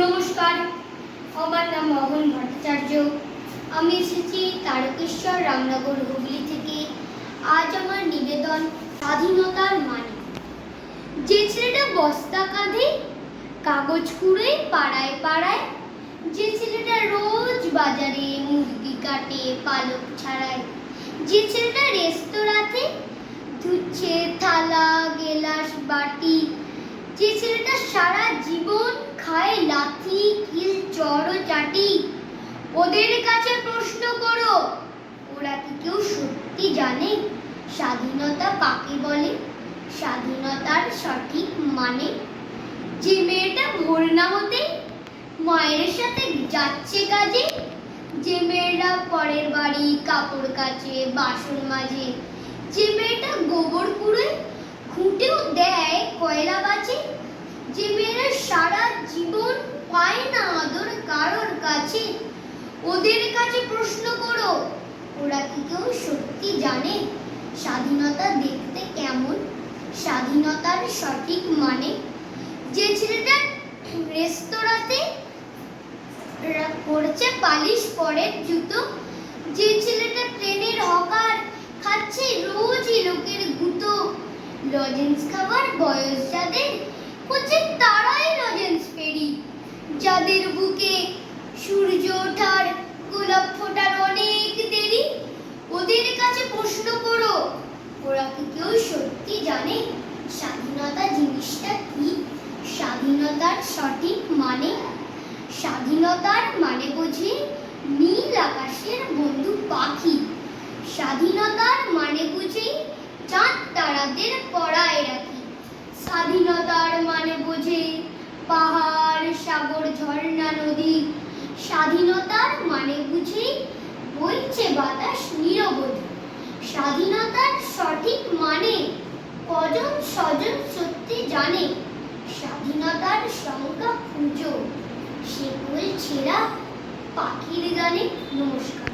নমস্কার। আমার নাম মোহন ভট্টাচার্য। আমি এসেছি তারকেশ্বর রামনগর হুগলি থেকে। আজ আমার নিবেদন স্বাধীনতার মানে। যে ছেলেটা বস্তা কাঁধে, কাগজ কুড়ে পাড়ায় পাড়ায়, যে ছেলেটা রোজ বাজারে মুরগি কাটে, পালক ছাড়ায়, যে ছেলেটা রেস্তোরাঁতে ধুচ্ছে থালা, গেলাস বাটি যে ছেলেটা সারা জীবন খায় লাথি, কিল চড় চাটি, ওদের কাছে প্রশ্ন করো। ওরা কি কেউ সত্যি জানে? স্বাধীনতা কাকে বলে? স্বাধীনতার সঠিক মানে? যে মেয়েটা ভোর না হতে মায়ের সাথে যাচ্ছে কাজে, যে মেয়েরা পরের বাড়ি, কাপড় কাচে, বাসন মাজে, যে মেয়েটা গোবর কুড়ে খুঁটেও দেয় কয়লা বাজে যে মেয়েরা সারা জীবন পায় না আদর কারোর কাছে? ওদের কাছে প্রশ্ন করো। ওরা কি কেউ সত্যি জানে? স্বাধীনতা দেখতে কেমন? স্বাধীনতার সঠিক মানে? যে ছেলেটা রেস্তোরাঁতে রা- পালিশ পরের জুতো, যে ছেলেটা ট্রেনের হকার খাচ্ছে রোজই লোকের গুতো। লজেন্স খাবার বয়স যাদের তারাই লজেন্স ফেরি যাদের বুকে সূর্য গোলাপ ফোটার অনেক দেরি। ওদের কাছে প্রশ্ন করো। ওরা কি কেউ সত্যি জানে? স্বাধীনতা জিনিসটা কি? স্বাধীনতার সঠিক মানে? স্বাধীনতার মানে বুঝি নীল আকাশের বন্ধু পাখি। স্বাধীনতার মানে বুঝি চাঁদ তারাদের পড়ায় রাখি। স্বাধীনতার মানে বুঝি পাহাড়, সাগর, ঝর্ণা, নদী। স্বাধীনতার মানে বুঝি বইছে বাতাস নিরবধি। স্বাধীনতার সঠিক মানে কজন স্বজন সত্যি জানে? স্বাধীনতার সংজ্ঞা পুজো সে ছেঁড়া পাখির গানে নমস্কার।